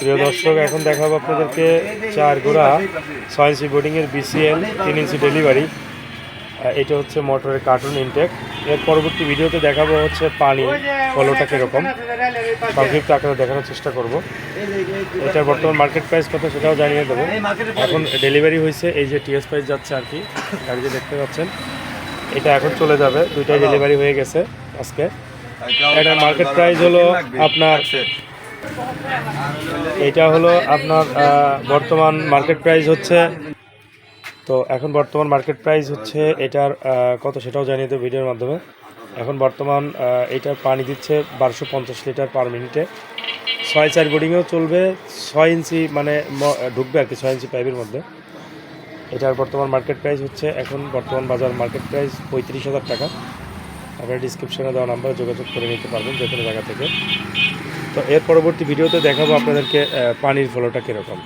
প্রিয় দর্শক এখন দেখাবো আপনাদেরকে চার গোড়া ছয় ইঞ্চি বোর্ডিংয়ের বিসিএল তিন ইঞ্চি ডেলিভারি এটা হচ্ছে মোটরের কার্টুন ইনটেক এর পরবর্তী ভিডিওতে দেখাবো হচ্ছে পানি ফলোটা কীরকম। সংক্ষিপ্ত আকারে দেখানোর চেষ্টা করব। এটার বর্তমান মার্কেট প্রাইস কত সেটাও জানিয়ে দেবো। এখন ডেলিভারি হয়েছে এই যে টিএস প্রাইস যাচ্ছে আর কি গাড়িতে দেখতে পাচ্ছেন। এটা এখন চলে যাবে দুইটাই ডেলিভারি হয়ে গেছে আজকে। এটার মার্কেট প্রাইস হলো আপনার এটা হলো আপনার বর্তমান মার্কেট প্রাইস হচ্ছে, তো এখন বর্তমান মার্কেট প্রাইস হচ্ছে এটার কত সেটাও জানিয়ে দেবো ভিডিওর মাধ্যমে। এখন বর্তমান এটার পানি দিচ্ছে বারোশো পঞ্চাশ লিটার পার মিনিটে ছয় চার বোর্ডিংয়েও চলবে, ছয় ইঞ্চি মানে ঢুকবে আর কি, ছয় ইঞ্চি পাইপের মধ্যে। এটার বর্তমান মার্কেট প্রাইস হচ্ছে, এখন বর্তমান বাজার মার্কেট প্রাইস পঁয়ত্রিশ হাজার টাকা। আপনারা ডিসক্রিপশানে দেওয়া নাম্বারে যোগাযোগ করে নিতে পারবেন যে কোনো জায়গা থেকে। তো এর পরবর্তী ভিডিওতে দেখাবো আপনাদেরকে পানির ফলোটা কীরকম।